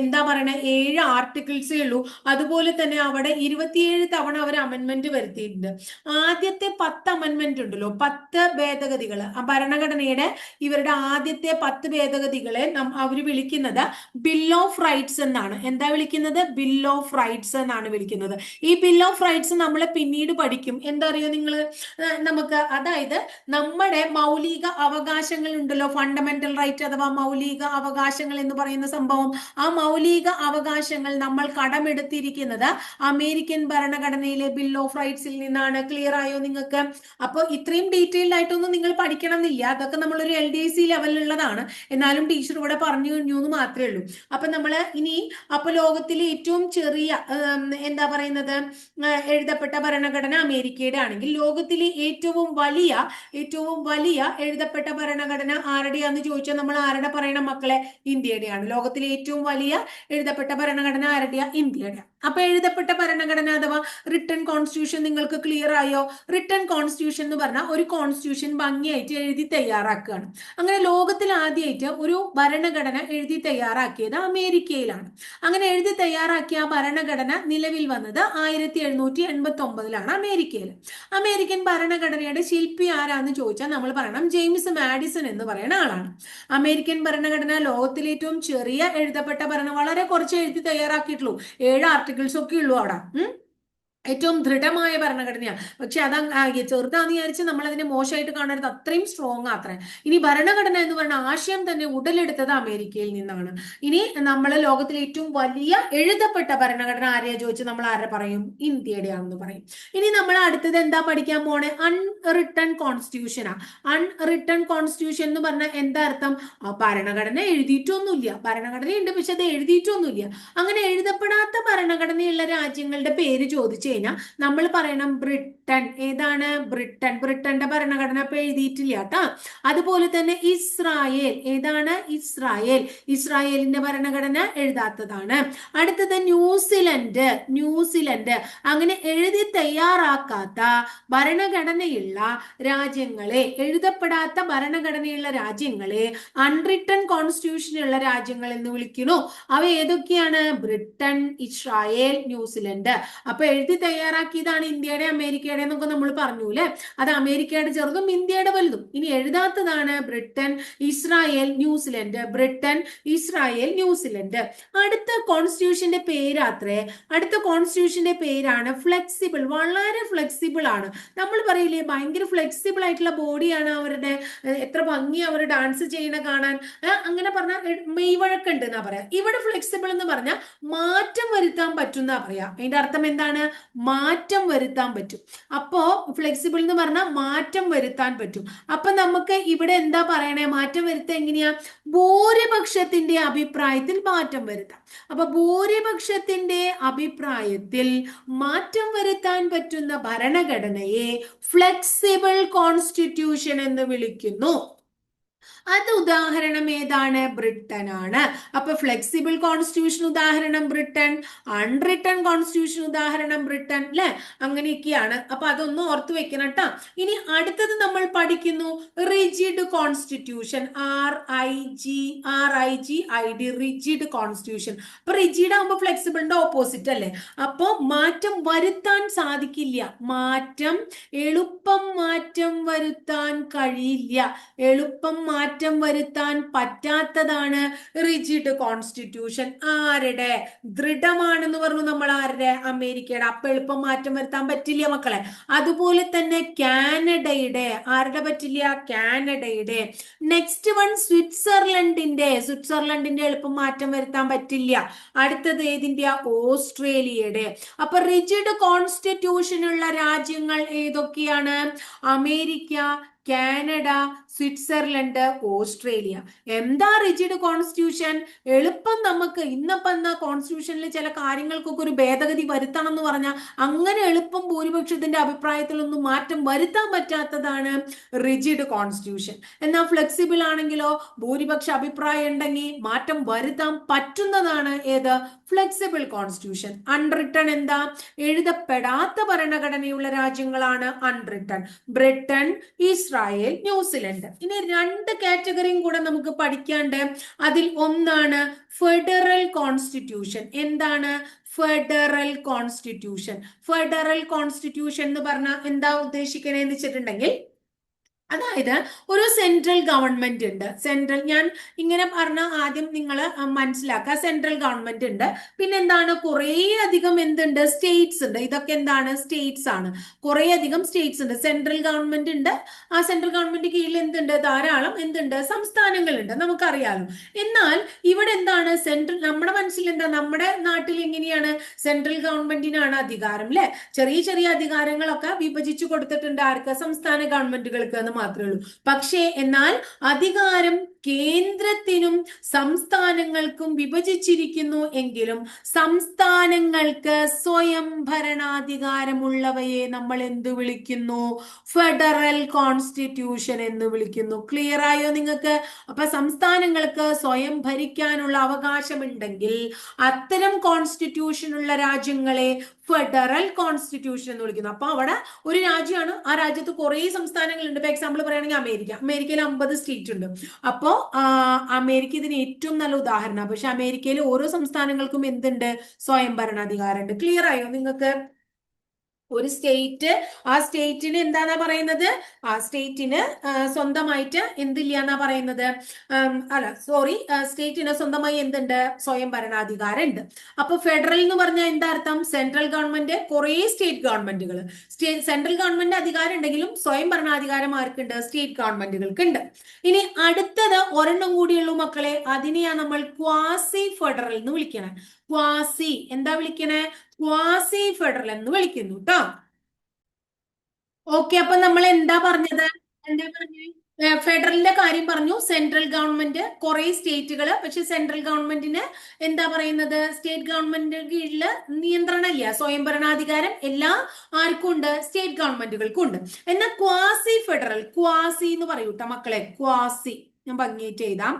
Speaker 1: എന്താ പറയണ? ഏഴ് ആർട്ടിക്കിൾസേ ഉള്ളൂ. അതുപോലെ തന്നെ അവിടെ ഇരുപത്തിയേഴ് തവണ അവർ അമെന്മെന്റ് വരുത്തിയിട്ടുണ്ട്. ആദ്യത്തെ പത്ത് അമെന്മെന്റ് ഉണ്ടല്ലോ. പത്ത് ഭേദഗതികൾ ഭരണഘടനയുടെ ഇവരുടെ ആദ്യത്തെ പത്ത് ഭേദഗതികളെ അവർ വിളിക്കുന്നത് ബിൽ ഓഫ് റൈറ്റ്സ് എന്നാണ്. എന്താ വിളിക്കുന്നത്? ബിൽ ഓഫ് റൈറ്റ്സ് എന്നാണ് വിളിക്കുന്നത്. ഈ ബിൽ ഓഫ് റൈറ്റ്സ് നമ്മൾ പിന്നീട് പഠിക്കും. എന്താ അറിയോ നിങ്ങൾ നമുക്ക് അതായത് നമ്മുടെ മൗലിക അവകാശങ്ങൾ ഉണ്ടല്ലോ. ഫണ്ടമെന്റൽ റൈറ്റ് അഥവാ മൗലിക അവകാശങ്ങൾ എന്ന് പറയുന്ന സംഭവം ആ മൗലിക അവകാശങ്ങൾ നമ്മൾ കടമെടുത്തിരിക്കുന്നത് അമേരിക്കൻ ഭരണഘടനയിലെ ബിൽ ഓഫ് റൈറ്റ്സിൽ നിന്നാണ്. ക്ലിയർ ആയോ നിങ്ങൾക്ക്? അപ്പോൾ ഇത്രയും ഡീറ്റെയിൽഡ് ആയിട്ടൊന്നും നിങ്ങൾ പഠിക്കണം എന്നില്ല അതൊക്കെ നമ്മളൊരു എൽ ഡി സി ലെവലിലുള്ളതാണ് എന്നാലും ടീച്ചർ ഇവിടെ പറഞ്ഞു കഴിഞ്ഞു എന്ന് മാത്രമേ ഉള്ളൂ. അപ്പൊ നമ്മൾ ഇനി അപ്പൊ ലോകത്തിലെ ഏറ്റവും ചെറിയ എന്താ പറയുന്നത് എഴുതപ്പെട്ട ഭരണഘടന അമേരിക്കയുടെ ആണെങ്കിൽ ലോകത്തിലെ ഏറ്റവും വലിയ ഏറ്റവും വലിയ എഴുതപ്പെട്ട ഭരണഘടന ആരുടെയാന്ന് ചോദിച്ചാൽ നമ്മൾ ആരുടെ പറയണം മക്കളെ? ഇന്ത്യയുടെയാണ്. ലോകത്തിലെ ഏറ്റവും വലിയ എഴുതപ്പെട്ട ഭരണഘടന ആരുടെയാ? ഇന്ത്യയുടെ അപ്പൊ എഴുതപ്പെട്ട ഭരണഘടന അഥവാ റിട്ടേൺ കോൺസ്റ്റിറ്റ്യൂഷൻ നിങ്ങൾക്ക് ക്ലിയർ ആയോ? റിട്ടേൺ കോൺസ്റ്റിറ്റ്യൂഷൻ എന്ന് പറഞ്ഞാൽ ഒരു കോൺസ്റ്റിറ്റ്യൂഷൻ ഭംഗിയായിട്ട് എഴുതി തയ്യാറാക്കുകയാണ്. അങ്ങനെ ലോകത്തിൽ ആദ്യമായിട്ട് ഒരു ഭരണഘടന എഴുതി തയ്യാറാക്കിയത് അമേരിക്കയിലാണ്. അങ്ങനെ എഴുതി തയ്യാറാക്കിയ ആ ഭരണഘടന നിലവിൽ വന്നത് ആയിരത്തി എഴുന്നൂറ്റി എൺപത്തി ഒമ്പതിലാണ് അമേരിക്കയിൽ. അമേരിക്കൻ ഭരണഘടനയുടെ ശില്പി ആരാന്ന് ചോദിച്ചാൽ നമ്മൾ പറയണം ജെയിംസ് മാഡിസൺ എന്ന് പറയുന്ന ആളാണ്. അമേരിക്കൻ ഭരണഘടന ലോകത്തിലേറ്റവും ചെറിയ എഴുതപ്പെട്ട ഭരണം. വളരെ കുറച്ച് എഴുതി തയ്യാറാക്കിയിട്ടുള്ളൂ. ഏഴ് ആർട്ടിക്കിൾസ് ഒക്കെ ഉള്ളൂ അവിടെ ഉം. ഏറ്റവും ദൃഢമായ ഭരണഘടനയാണ് പക്ഷെ അത് ചെറുതാന്ന് വിചാരിച്ച് നമ്മൾ അതിനെ മോശമായിട്ട് കാണരുത്. അത്രയും സ്ട്രോങ് അത്രേ. ഇനി ഭരണഘടന എന്ന് പറഞ്ഞ ആശയം തന്നെ ഉടലെടുത്തത് അമേരിക്കയിൽ നിന്നാണ്. ഇനി നമ്മൾ ലോകത്തിലെ ഏറ്റവും വലിയ എഴുതപ്പെട്ട ഭരണഘടന ആരെയാ ചോദിച്ച് നമ്മൾ ആരെ പറയും? ഇന്ത്യയുടെ ആണെന്ന് പറയും. ഇനി നമ്മൾ അടുത്തത് എന്താ പഠിക്കാൻ പോണേ? അൺറിട്ടൺ കോൺസ്റ്റിറ്റ്യൂഷനാ അൺറിട്ടൺ കോൺസ്റ്റിറ്റ്യൂഷൻ എന്ന് പറഞ്ഞ എന്താ അർത്ഥം? ഭരണഘടന എഴുതിയിട്ടൊന്നുമില്ല. ഭരണഘടന ഉണ്ട് പക്ഷെ അത് എഴുതിയിട്ടൊന്നുമില്ല. അങ്ങനെ എഴുതപ്പെടാത്ത ഭരണഘടനയുള്ള രാജ്യങ്ങളുടെ പേര് ചോദിച്ചു കഴിഞ്ഞാൽ നമ്മൾ പറയണം ബ്രിട്ടൻ. ഏതാണ് ബ്രിട്ടൻ? ബ്രിട്ടന്റെ ഭരണഘടന ഇപ്പൊ എഴുതിയിട്ടില്ല കേട്ടോ അതുപോലെ തന്നെ ഇസ്രായേൽ. ഏതാണ് ഇസ്രായേൽ? ഇസ്രായേലിന്റെ ഭരണഘടന എഴുതാത്തതാണ്. അടുത്തത് ന്യൂസിലൻഡ്. ന്യൂസിലൻഡ്. അങ്ങനെ എഴുതി തയ്യാറാക്കാത്ത ഭരണഘടനയുള്ള രാജ്യങ്ങളെ എഴുതപ്പെടാത്ത ഭരണഘടനയുള്ള രാജ്യങ്ങളെ അൺറിട്ടൺ കോൺസ്റ്റിറ്റ്യൂഷനുള്ള രാജ്യങ്ങൾ എന്ന് വിളിക്കുന്നു. അവ ഏതൊക്കെയാണ്? Britain Israel New Zealand. അപ്പൊ എഴുതി തയ്യാറാക്കിയതാണ് ഇന്ത്യയുടെ അമേരിക്കയുടെ എന്നൊക്കെ നമ്മൾ പറഞ്ഞു അല്ലെ അത് അമേരിക്കയുടെ ചെറുതും ഇന്ത്യയുടെ വലുതും. ഇനി എഴുതാത്തതാണ് Britain Israel New Zealand. Britain Israel New Zealand. അടുത്ത കോൺസ്റ്റിറ്റ്യൂഷന്റെ പേരാത്രേ അടുത്ത കോൺസ്റ്റിറ്റ്യൂഷന്റെ പേരാണ് ഫ്ലെക്സിബിൾ. വളരെ ഫ്ലെക്സിബിൾ ആണ്. നമ്മൾ പറയില്ലേ ഭയങ്കര ഫ്ലെക്സിബിൾ ആയിട്ടുള്ള ബോഡിയാണ് അവരുടെ എത്ര ഭംഗി അവർ ഡാൻസ് ചെയ്യണ കാണാൻ. അങ്ങനെ പറഞ്ഞാൽ മെയ്വഴക്കുണ്ട് എന്നാ പറയാ. ഇവിടെ ഫ്ലെക്സിബിൾ എന്ന് പറഞ്ഞാൽ മാറ്റം വരുത്താൻ പറ്റുന്ന പറയാ. അതിന്റെ അർത്ഥം എന്താണ്? മാറ്റം വരുത്താൻ പറ്റും. അപ്പോ ഫ്ലെക്സിബിൾ എന്ന് പറഞ്ഞാൽ മാറ്റം വരുത്താൻ പറ്റും. അപ്പൊ നമുക്ക് ഇവിടെ എന്താ പറയണേ? മാറ്റം വരുത്താൻ എങ്ങനെയാ? ഭൂരിപക്ഷത്തിന്റെ അഭിപ്രായത്തിൽ മാറ്റം വരുത്താം. അപ്പൊ ഭൂരിപക്ഷത്തിന്റെ അഭിപ്രായത്തിൽ മാറ്റം വരുത്താൻ പറ്റുന്ന ഭരണഘടനയെ ഫ്ലെക്സിബിൾ കോൺസ്റ്റിറ്റ്യൂഷൻ എന്ന് വിളിക്കുന്നു. അത് ഉദാഹരണം ഏതാണ്? ബ്രിട്ടൻ ആണ് അപ്പൊ ഫ്ലെക്സിബിൾ കോൺസ്റ്റിറ്റ്യൂഷൻ ഉദാഹരണം ബ്രിട്ടൻ അൺറിട്ടൺ കോൺസ്റ്റിറ്റ്യൂഷൻ ഉദാഹരണം ബ്രിട്ടൻ അല്ലെ അങ്ങനെയൊക്കെയാണ്. അപ്പൊ അതൊന്ന് ഓർത്തു വെക്കണം കേട്ടോ ഇനി അടുത്തത് നമ്മൾ പഠിക്കുന്നു. Rigid constitution R I G R I G I D rigid constitution അപ്പൊ റിജിഡ് ആകുമ്പോൾ ഫ്ലെക്സിബിളിന്റെ ഓപ്പോസിറ്റ് അല്ലേ? അപ്പോ മാറ്റം വരുത്താൻ സാധിക്കില്ല. മാറ്റം എളുപ്പം മാറ്റം വരുത്താൻ കഴിയില്ല. എളുപ്പം മാറ്റം വരുത്താൻ പറ്റാത്തതാണ് റിജിഡ് കോൺസ്റ്റിറ്റ്യൂഷൻ. ആരുടെ? ദൃഢമാണെന്ന് പറഞ്ഞു നമ്മൾ ആരുടെ? അമേരിക്കയുടെ. അപ്പൊ എളുപ്പം മാറ്റം വരുത്താൻ പറ്റില്ല മക്കളെ. അതുപോലെ തന്നെ കാനഡയുടെ. ആരുടെ പറ്റില്ല? കാനഡയുടെ. Next one സ്വിറ്റ്സർലൻഡിന്റെ. സ്വിറ്റ്സർലൻഡിന്റെ എളുപ്പം മാറ്റം വരുത്താൻ പറ്റില്ല. അടുത്തത് ഏതിന്റെ ഓസ്ട്രേലിയയുടെ. അപ്പൊ റിജിഡ് കോൺസ്റ്റിറ്റ്യൂഷൻ ഉള്ള രാജ്യങ്ങൾ ഏതൊക്കെയാണ്? America Canada Switzerland Australia. എന്താ റിജിഡ് കോൺസ്റ്റിറ്റ്യൂഷൻ എളുപ്പം നമുക്ക് ഇന്നപ്പം എന്നാ കോൺസ്റ്റിറ്റ്യൂഷനിൽ ചില കാര്യങ്ങൾക്കൊക്കെ ഒരു ഭേദഗതി വരുത്തണം എന്ന് പറഞ്ഞാൽ അങ്ങനെ എളുപ്പം ഭൂരിപക്ഷത്തിന്റെ അഭിപ്രായത്തിലൊന്നും മാറ്റം വരുത്താൻ പറ്റാത്തതാണ് റിജിഡ് കോൺസ്റ്റിറ്റ്യൂഷൻ എന്നാൽ ഫ്ലെക്സിബിൾ ആണെങ്കിലോ ഭൂരിപക്ഷ അഭിപ്രായം ഉണ്ടെങ്കിൽ മാറ്റം വരുത്താൻ പറ്റുന്നതാണ് ഏത്? ഫ്ലെക്സിബിൾ കോൺസ്റ്റിറ്റ്യൂഷൻ അൺറിട്ടൺ എന്താ? എഴുതപ്പെടാത്ത ഭരണഘടനയുള്ള രാജ്യങ്ങളാണ് അൺറിട്ടൺ ബ്രിട്ടൻ ഇസ്രായേൽ ന്യൂസിലൻഡ്. ഇനി രണ്ട് കാറ്റഗറിയും കൂടെ നമുക്ക് പഠിക്കാണ്ട് അതിൽ ഒന്നാണ് ഫെഡറൽ കോൺസ്റ്റിറ്റ്യൂഷൻ. എന്താണ് ഫെഡറൽ കോൺസ്റ്റിറ്റ്യൂഷൻ? ഫെഡറൽ കോൺസ്റ്റിറ്റ്യൂഷൻ എന്ന് പറഞ്ഞാൽ എന്താ ഉദ്ദേശിക്കണേന്ന് വെച്ചിട്ടുണ്ടെങ്കിൽ അതായത് ഒരു സെൻട്രൽ ഗവൺമെന്റ് ഉണ്ട്. സെൻട്രൽ ഞാൻ ഇങ്ങനെ പറഞ്ഞ ആദ്യം നിങ്ങൾ മനസ്സിലാക്കുക. സെൻട്രൽ ഗവൺമെന്റ് ഉണ്ട്. പിന്നെ എന്താണ് കുറേ അധികം എന്തുണ്ട്? സ്റ്റേറ്റ്സ് ഉണ്ട്. ഇതൊക്കെ എന്താണ്? സ്റ്റേറ്റ്സ് ആണ്. കുറേ അധികം സ്റ്റേറ്റ്സ് ഉണ്ട്. സെൻട്രൽ ഗവൺമെന്റ് ഉണ്ട്. ആ സെൻട്രൽ ഗവൺമെന്റ് കീഴിൽ എന്തുണ്ട്? ധാരാളം എന്തുണ്ട്? സംസ്ഥാനങ്ങളുണ്ട്. നമുക്കറിയാലോ. എന്നാൽ ഇവിടെ എന്താണ്? സെൻട്രൽ നമ്മുടെ മനസ്സിൽ എന്താ? നമ്മുടെ നാട്ടിൽ എങ്ങനെയാണ്? സെൻട്രൽ ഗവൺമെന്റിനാണ് അധികാരം അല്ലെ ചെറിയ ചെറിയ അധികാരങ്ങളൊക്കെ വിഭജിച്ചു കൊടുത്തിട്ടുണ്ട് ആർക്ക്? സംസ്ഥാന ഗവൺമെന്റുകൾക്ക് മാത്രമേ ഉള്ളൂ. പക്ഷേ എന്നാൽ അധികാരം കേന്ദ്രത്തിനും സംസ്ഥാനങ്ങൾക്കും വിഭജിച്ചിരിക്കുന്നു എങ്കിലും സംസ്ഥാനങ്ങൾക്ക് സ്വയം ഭരണാധികാരമുള്ളവയെ നമ്മൾ എന്ത് വിളിക്കുന്നു? ഫെഡറൽ കോൺസ്റ്റിറ്റ്യൂഷൻ എന്ന് വിളിക്കുന്നു. ക്ലിയർ ആയോ നിങ്ങൾക്ക്? അപ്പൊ സംസ്ഥാനങ്ങൾക്ക് സ്വയം ഭരിക്കാനുള്ള അവകാശമുണ്ടെങ്കിൽ അത്തരം കോൺസ്റ്റിറ്റ്യൂഷൻ ഉള്ള രാജ്യങ്ങളെ ഫെഡറൽ കോൺസ്റ്റിറ്റ്യൂഷൻ എന്ന് വിളിക്കുന്നു. അപ്പൊ അവിടെ ഒരു രാജ്യമാണ്. ആ രാജ്യത്ത് കുറേ സംസ്ഥാനങ്ങളുണ്ട്. ഇപ്പൊ എക്സാമ്പിൾ പറയുകയാണെങ്കിൽ അമേരിക്ക. അമേരിക്കയിൽ അമ്പത് സ്റ്റേറ്റ് ഉണ്ട്. അപ്പോൾ അമേരിക്ക ഇതിന് ഏറ്റവും നല്ല ഉദാഹരണമാണ് പക്ഷെ അമേരിക്കയിൽ ഓരോ സംസ്ഥാനങ്ങൾക്കും എന്തുണ്ട്? സ്വയം ഭരണാധികാരമുണ്ട് ക്ലിയർ ആയോ നിങ്ങൾക്ക്? ഒരു സ്റ്റേറ്റ് ആ സ്റ്റേറ്റിന് എന്താന്നാ പറയുന്നത്? ആ സ്റ്റേറ്റിന് സ്വന്തമായിട്ട് എന്തില്ല എന്നാ പറയുന്നത് അല്ല സോറി സ്റ്റേറ്റിന് സ്വന്തമായി എന്തുണ്ട്? സ്വയം ഭരണാധികാരം ഉണ്ട് അപ്പൊ ഫെഡറൽ എന്ന് പറഞ്ഞാൽ എന്താ അർത്ഥം? സെൻട്രൽ ഗവൺമെന്റ് കുറെ സ്റ്റേറ്റ് ഗവൺമെന്റുകൾ സെൻട്രൽ ഗവൺമെന്റ് അധികാരം ഉണ്ടെങ്കിലും സ്വയം ഭരണാധികാരം ആർക്കുണ്ട്? സ്റ്റേറ്റ് ഗവൺമെന്റുകൾക്ക് ഉണ്ട് ഇനി അടുത്തത് ഒരെണ്ണം കൂടിയുള്ളൂ മക്കളെ. അതിനെയാണ് നമ്മൾ ക്വാസി ഫെഡറൽ എന്ന് വിളിക്കണേ. ക്വാസി. എന്താ വിളിക്കണേ? ക്വാസി ഫെഡറൽ എന്ന് വിളിക്കുന്നു കേട്ടോ ഓക്കെ അപ്പൊ നമ്മൾ എന്താ പറഞ്ഞത്? എന്താ പറഞ്ഞത് ഫെഡറലിന്റെ കാര്യം പറഞ്ഞു. സെൻട്രൽ ഗവൺമെന്റ് കുറെ സ്റ്റേറ്റുകൾ പക്ഷെ സെൻട്രൽ ഗവൺമെന്റിന് എന്താ പറയുന്നത്? സ്റ്റേറ്റ് ഗവൺമെന്റിന്റെ കീഴിൽ നിയന്ത്രണമില്ല. സ്വയം ഭരണാധികാരം എല്ലാ ആർക്കും ഉണ്ട്. സ്റ്റേറ്റ് ഗവൺമെന്റുകൾക്കും ഉണ്ട്. എന്നാൽ ക്വാസി ഫെഡറൽ ക്വാസി എന്ന് പറയൂട്ടോ മക്കളെ. ക്വാസി. ഞാൻ ഭംഗിയായിട്ട് എഴുതാം.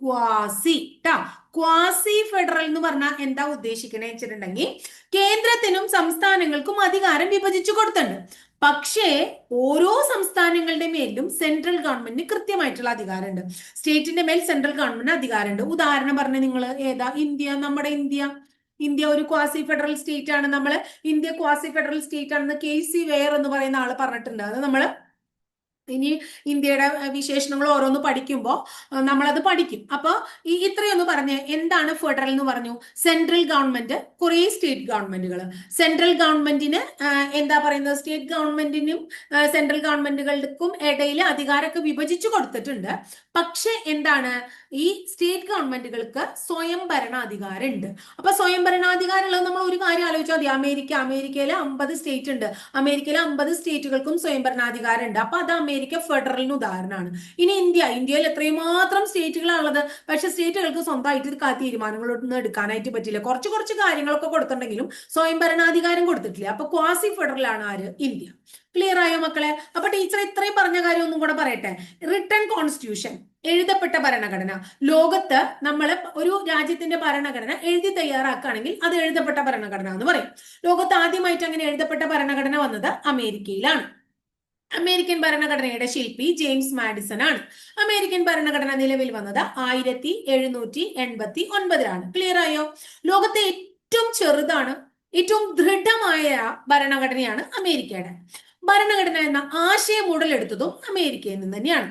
Speaker 1: ക്വാസി ട്ടാ. ക്വാസി ഫെഡറൽ എന്ന് പറഞ്ഞാൽ എന്താ ഉദ്ദേശിക്കണേ വെച്ചിട്ടുണ്ടെങ്കിൽ കേന്ദ്രത്തിനും സംസ്ഥാനങ്ങൾക്കും അധികാരം വിഭജിച്ചു കൊടുത്തിട്ടുണ്ട്. പക്ഷേ ഓരോ സംസ്ഥാനങ്ങളുടെ മേലും സെൻട്രൽ ഗവൺമെന്റിന് കൃത്യമായിട്ടുള്ള അധികാരമുണ്ട്. സ്റ്റേറ്റിന്റെ മേൽ സെൻട്രൽ ഗവൺമെന്റിന് അധികാരമുണ്ട്. ഉദാഹരണം പറഞ്ഞ നിങ്ങൾ ഏതാ? ഇന്ത്യ നമ്മുടെ ഇന്ത്യ. ഇന്ത്യ ഒരു ക്വാസി ഫെഡറൽ സ്റ്റേറ്റ് ആണ്. നമ്മൾ ഇന്ത്യ ക്വാസി ഫെഡറൽ സ്റ്റേറ്റ് ആണെന്ന് കെ സി വെയർ എന്ന് പറയുന്ന ആൾ പറഞ്ഞിട്ടുണ്ട്. അത് നമ്മൾ ഇനി ഇന്ത്യയുടെ വിശേഷണങ്ങൾ ഓരോന്ന് പഠിക്കുമ്പോൾ നമ്മളത് പഠിക്കും. അപ്പോൾ ഈ ഇത്രയൊന്ന് പറഞ്ഞ് എന്താണ് ഫെഡറൽ എന്ന് പറഞ്ഞു? സെൻട്രൽ ഗവൺമെന്റ് കുറേ സ്റ്റേറ്റ് ഗവൺമെന്റുകൾ സെൻട്രൽ ഗവൺമെന്റിന് എന്താ പറയുന്നത്? സ്റ്റേറ്റ് ഗവൺമെന്റിനും സെൻട്രൽ ഗവൺമെന്റുകൾക്കും ഇടയിൽ അധികാരമൊക്കെ വിഭജിച്ചു കൊടുത്തിട്ടുണ്ട്. പക്ഷെ എന്താണ്? ഈ സ്റ്റേറ്റ് ഗവൺമെന്റുകൾക്ക് സ്വയം ഭരണാധികാരം ഉണ്ട് അപ്പൊ സ്വയം ഭരണാധികാരം ഉള്ളത് നമ്മൾ ഒരു കാര്യം ആലോചിച്ചാൽ മതി. അമേരിക്ക അമേരിക്കയിലെ അമ്പത് സ്റ്റേറ്റ് ഉണ്ട്. അമേരിക്കയിലെ അമ്പത് സ്റ്റേറ്റുകൾക്കും സ്വയം ഭരണാധികാരം ഉണ്ട് അപ്പൊ അത് അമേരിക്ക ഫെഡറലിന് ഉദാഹരണമാണ്. ഇനി ഇന്ത്യ ഇന്ത്യയിൽ എത്രയും മാത്രം സ്റ്റേറ്റുകളാണുള്ളത്. പക്ഷെ സ്റ്റേറ്റുകൾക്ക് സ്വന്തമായിട്ട് ഇത് തീരുമാനങ്ങളൊന്നും എടുക്കാനായിട്ട് പറ്റില്ല. കുറച്ച് കുറച്ച് കാര്യങ്ങളൊക്കെ കൊടുത്തിട്ടുണ്ടെങ്കിലും സ്വയം ഭരണാധികാരം കൊടുത്തിട്ടില്ല. അപ്പൊ ക്വാസി ഫെഡറൽ ആണ് ആര്? ഇന്ത്യ. ക്ലിയർ ആയോ മക്കളെ? അപ്പൊ ടീച്ചർ ഇത്രയും പറഞ്ഞ കാര്യം ഒന്നും കൂടെ പറയട്ടെ. റിട്ടേൺ കോൺസ്റ്റിറ്റ്യൂഷൻ എഴുതപ്പെട്ട ഭരണഘടന. ലോകത്ത് നമ്മൾ ഒരു രാജ്യത്തിന്റെ ഭരണഘടന എഴുതി തയ്യാറാക്കുകയാണെങ്കിൽ അത് എഴുതപ്പെട്ട ഭരണഘടന എന്ന് പറയും. ലോകത്ത് ആദ്യമായിട്ട് അങ്ങനെ എഴുതപ്പെട്ട ഭരണഘടന വന്നത് അമേരിക്കയിലാണ്. അമേരിക്കൻ ഭരണഘടനയുടെ ശില്പി ജെയിംസ് മാഡിസൺ ആണ്. അമേരിക്കൻ ഭരണഘടന നിലവിൽ വന്നത് ആയിരത്തി എഴുന്നൂറ്റി എൺപത്തി ഒൻപതിലാണ്. ക്ലിയർ ആയോ? ലോകത്തെ ഏറ്റവും ചെറുതാണ് ഏറ്റവും ദൃഢമായ ഭരണഘടനയാണ് അമേരിക്കയുടെ. ഭരണഘടന എന്ന ആശയം ഉടലെടുത്തതും അമേരിക്കയിൽ നിന്ന് തന്നെയാണ്.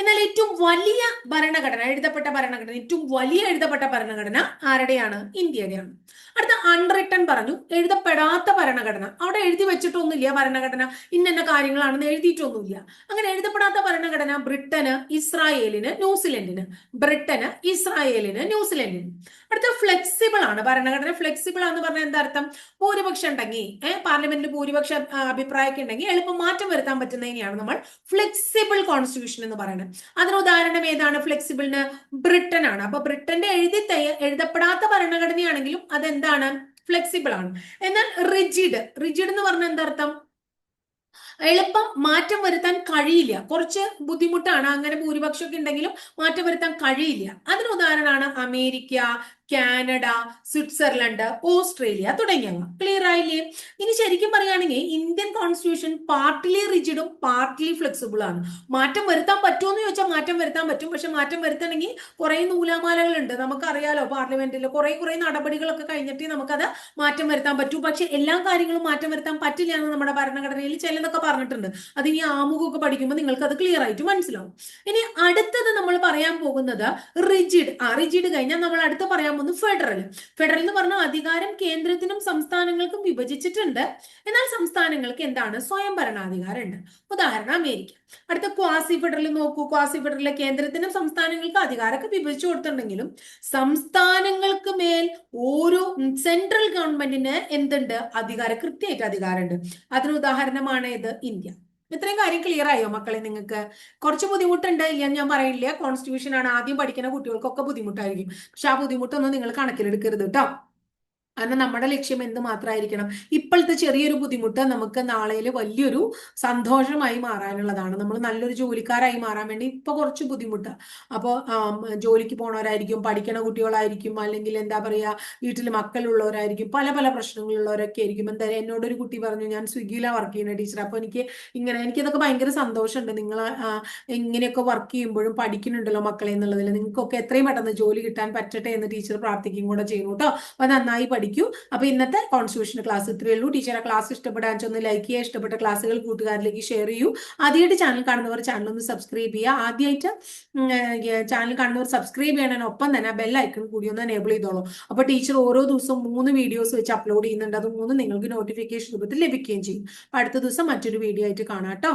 Speaker 1: എന്നാൽ ഏറ്റവും വലിയ ഭരണഘടന എഴുതപ്പെട്ട ഭരണഘടന ഏറ്റവും വലിയ എഴുതപ്പെട്ട ഭരണഘടന ആരുടെയാണ്? ഇന്ത്യയുടെയാണ്. അടുത്ത അൺറിട്ടൺ പറഞ്ഞു എഴുതപ്പെടാത്ത ഭരണഘടന. അവിടെ എഴുതി വെച്ചിട്ടൊന്നുമില്ല ഭരണഘടന. ഇന്ന കാര്യങ്ങളാണെന്ന് എഴുതിയിട്ടൊന്നുമില്ല. അങ്ങനെ എഴുതപ്പെടാത്ത ഭരണഘടന ബ്രിട്ടന് ഇസ്രായേലിന് ന്യൂസിലൻഡിന്. ബ്രിട്ടന് ഇസ്രായേലിന് ന്യൂസിലൻഡിന്. അടുത്ത ഫ്ലെക്സിബിൾ ആണ്. ഭരണഘടന ഫ്ലെക്സിബിൾ ആണെന്ന് പറഞ്ഞാൽ എന്താ അർത്ഥം? ഭൂരിപക്ഷം ഉണ്ടെങ്കിൽ ഏഹ് പാർലമെന്റിൽ ഭൂരിപക്ഷ അഭിപ്രായമൊക്കെ ഉണ്ടെങ്കിൽ എളുപ്പം മാറ്റം വരുത്താൻ പറ്റുന്നതിനെയാണ് നമ്മൾ ഫ്ലെക്സിബിൾ കോൺസ്റ്റിറ്റ്യൂഷൻ എന്ന് പറയുന്നത്. അതിന് ഉദാഹരണം ഏതാണ്? ഫ്ലെക്സിബിളിന് ബ്രിട്ടൻ ആണ്. അപ്പൊ ബ്രിട്ടന്റെ എഴുതി എഴുതപ്പെടാത്ത ഭരണഘടനയാണെങ്കിലും അതെന്താണ്? ഫ്ലെക്സിബിൾ ആണ്. എന്നാൽ റിജിഡ് റിജിഡ് എന്ന് പറഞ്ഞാൽ എന്താ അർത്ഥം? എളുപ്പം മാറ്റം വരുത്താൻ കഴിയില്ല. കുറച്ച് ബുദ്ധിമുട്ടാണ്. അങ്ങനെ ഭൂരിപക്ഷമൊക്കെ ഉണ്ടെങ്കിലും മാറ്റം വരുത്താൻ കഴിയില്ല. അതിന് ഉദാഹരണമാണ് അമേരിക്ക കാനഡ സ്വിറ്റ്സർലൻഡ് ഓസ്ട്രേലിയ തുടങ്ങിയവ ക്ലിയർ ആയില്ലേ? ഇനി ശരിക്കും പറയുകയാണെങ്കിൽ ഇന്ത്യൻ കോൺസ്റ്റിറ്റ്യൂഷൻ പാർട്ടിലി റിജിഡും പാർട്ടിലി ഫ്ലെക്സിബിൾ ആണ്. മാറ്റം വരുത്താൻ പറ്റുമോ എന്ന് ചോദിച്ചാൽ മാറ്റം വരുത്താൻ പറ്റും. പക്ഷെ മാറ്റം വരുത്തണമെങ്കിൽ കുറെ നൂലാമാലകളുണ്ട്. നമുക്കറിയാലോ പാർലമെന്റിൽ കുറെ കുറെ നടപടികളൊക്കെ കഴിഞ്ഞിട്ട് നമുക്കത് മാറ്റം വരുത്താൻ പറ്റും. പക്ഷെ എല്ലാ കാര്യങ്ങളും മാറ്റം വരുത്താൻ പറ്റില്ല എന്ന് നമ്മുടെ ഭരണഘടനയിൽ ചിലതൊക്കെ പറഞ്ഞിട്ടുണ്ട്. അത് ഇനി ആമുഖമൊക്കെ പഠിക്കുമ്പോൾ നിങ്ങൾക്ക് അത് ക്ലിയർ ആയിട്ട് മനസ്സിലാവും. ഇനി അടുത്തത് നമ്മൾ പറയാൻ പോകുന്നത് റിജിഡ് ആ റിജിഡ് കഴിഞ്ഞാൽ നമ്മൾ അടുത്ത് പറയാൻ പോകുന്നത് ഫെഡറൽ ഫെഡറൽ എന്ന് പറഞ്ഞാൽ അധികാരം കേന്ദ്രത്തിനും സംസ്ഥാനങ്ങൾക്കും വിഭജിച്ചിട്ടുണ്ട്. എന്നാൽ സംസ്ഥാനങ്ങൾക്ക് എന്താണ്? സ്വയം ഭരണാധികാരം ഉണ്ട് ഉദാഹരണം അമേരിക്ക. അടുത്ത ക്വാസി ഫെഡറൽ നോക്കൂ. ക്വാസി ഫെഡറലിലെ കേന്ദ്രത്തിനും സംസ്ഥാനങ്ങൾക്കും അധികാരമൊക്കെ വിഭജിച്ചു കൊടുത്തിട്ടുണ്ടെങ്കിലും സംസ്ഥാനങ്ങൾക്ക് മേൽ ഓരോ സെൻട്രൽ ഗവൺമെന്റിന് എന്തുണ്ട്? അധികാരം കൃത്യമായിട്ട് അധികാരമുണ്ട്. അതിന് ഉദാഹരണമാണ് ഇത് ഇന്ത്യ. ഇത്രയും കാര്യം ക്ലിയർ ആയോ മക്കളെ നിങ്ങൾക്ക്? കുറച്ച് ബുദ്ധിമുട്ടുണ്ട്. ഇല്ലെന്ന് ഞാൻ പറയില്ല. കോൺസ്റ്റിറ്റ്യൂഷൻ ആണ്. ആദ്യം പഠിക്കുന്ന കുട്ടികൾക്കൊക്കെ ബുദ്ധിമുട്ടായിരിക്കും. പക്ഷെ ആ ബുദ്ധിമുട്ടൊന്നും നിങ്ങൾ കണക്കിലെടുക്കരുത് കേട്ടോ കാരണം നമ്മുടെ ലക്ഷ്യം എന്ത് മാത്രമായിരിക്കണം ഇപ്പോഴത്തെ ചെറിയൊരു ബുദ്ധിമുട്ട് നമുക്ക് നാളെയിൽ വലിയൊരു സന്തോഷമായി മാറാനുള്ളതാണ്. നമ്മൾ നല്ലൊരു ജോലിക്കാരായി മാറാൻ വേണ്ടി ഇപ്പൊ കുറച്ച് ബുദ്ധിമുട്ട്. അപ്പോൾ ജോലിക്ക് പോണവരായിരിക്കും പഠിക്കണ കുട്ടികളായിരിക്കും അല്ലെങ്കിൽ എന്താ പറയാ വീട്ടിൽ മക്കളുള്ളവരായിരിക്കും പല പല പ്രശ്നങ്ങളുള്ളവരൊക്കെ ആയിരിക്കും. എന്തായാലും എന്നോട് ഒരു കുട്ടി പറഞ്ഞു ഞാൻ സ്വിഗ്ഗിയിലാണ് വർക്ക് ചെയ്യുന്ന ടീച്ചർ അപ്പോൾ എനിക്ക് ഇങ്ങനെ എനിക്കിതൊക്കെ ഭയങ്കര സന്തോഷമുണ്ട്. നിങ്ങൾ ഇങ്ങനെയൊക്കെ വർക്ക് ചെയ്യുമ്പോഴും പഠിക്കുന്നുണ്ടല്ലോ മക്കളെ എന്നുള്ളതിൽ നിങ്ങൾക്കൊക്കെ എത്രയും പെട്ടെന്ന് ജോലി കിട്ടാൻ പറ്റട്ടെ എന്ന് ടീച്ചർ പ്രാർത്ഥിക്കുകയും കൂടെ ചെയ്യുന്നു കേട്ടോ അപ്പൊ നന്നായി പഠിക്കൂ. അപ്പൊ ഇന്നത്തെ കോൺസ്റ്റിറ്റ്യൂഷൻ ക്ലാസ് ഇത്രയേ ഉള്ളൂ. ടീച്ചറെ ക്ലാസ് ഇഷ്ടപ്പെടാൻ ഒന്ന് ലൈക്ക് ചെയ്യുക. ഇഷ്ടപ്പെട്ട ക്ലാസ്സുകൾ കൂട്ടുകാരിലേക്ക് ഷെയർ ചെയ്യൂ. ആദ്യമായിട്ട് ചാനൽ കാണുന്നവർ ചാനൽ ഒന്ന് സബ്സ്ക്രൈബ് ചെയ്യുക. ആദ്യമായിട്ട് ചാനൽ കാണുന്നവർ സബ്സ്ക്രൈബ് ചെയ്യണതിനൊപ്പം തന്നെ ബെൽ ഐക്കൺ കൂടി ഒന്ന് എനേബിൾ ചെയ്തോളൂ. അപ്പൊ ടീച്ചർ ഓരോ ദിവസവും മൂന്ന് വീഡിയോസ് വെച്ച് അപ്ലോഡ് ചെയ്യുന്നുണ്ട്. അത് മൂന്ന് നിങ്ങൾക്ക് നോട്ടിഫിക്കേഷൻ രൂപത്തിൽ ലഭിക്കുകയും ചെയ്യും. അടുത്ത ദിവസം മറ്റൊരു വീഡിയോ ആയിട്ട് കാണാം കേട്ടോ.